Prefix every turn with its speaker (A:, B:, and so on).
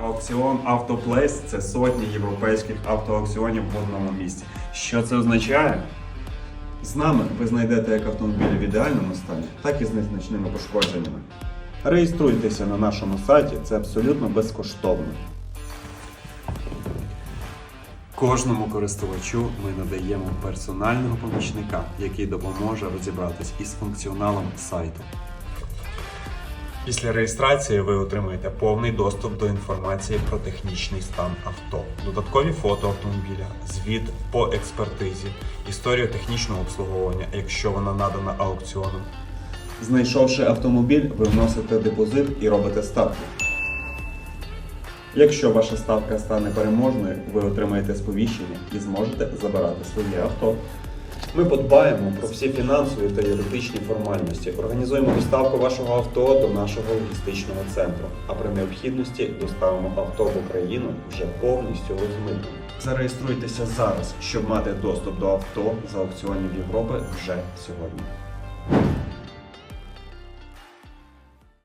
A: Аукціон Автоплейс це сотні європейських автоаукціонів в одному місці. Що це означає? З нами ви знайдете як автомобілі в ідеальному стані, так і з незначними пошкодженнями. Реєструйтеся на нашому сайті, це абсолютно безкоштовно. Кожному користувачу ми надаємо персонального помічника, який допоможе розібратись із функціоналом сайту. Після реєстрації ви отримаєте повний доступ до інформації про технічний стан авто, додаткові фото автомобіля, звіт по експертизі, історію технічного обслуговування, якщо вона надана аукціоном. Знайшовши автомобіль, ви вносите депозит і робите ставку. Якщо ваша ставка стане переможною, ви отримаєте сповіщення і зможете забирати своє авто. Ми подбаємо про всі фінансові та юридичні формальності, організуємо доставку вашого авто до нашого логістичного центру, а при необхідності доставимо авто в Україну вже повністю розмитим. Зареєструйтеся зараз, щоб мати доступ до авто з аукціонів Європи вже сьогодні.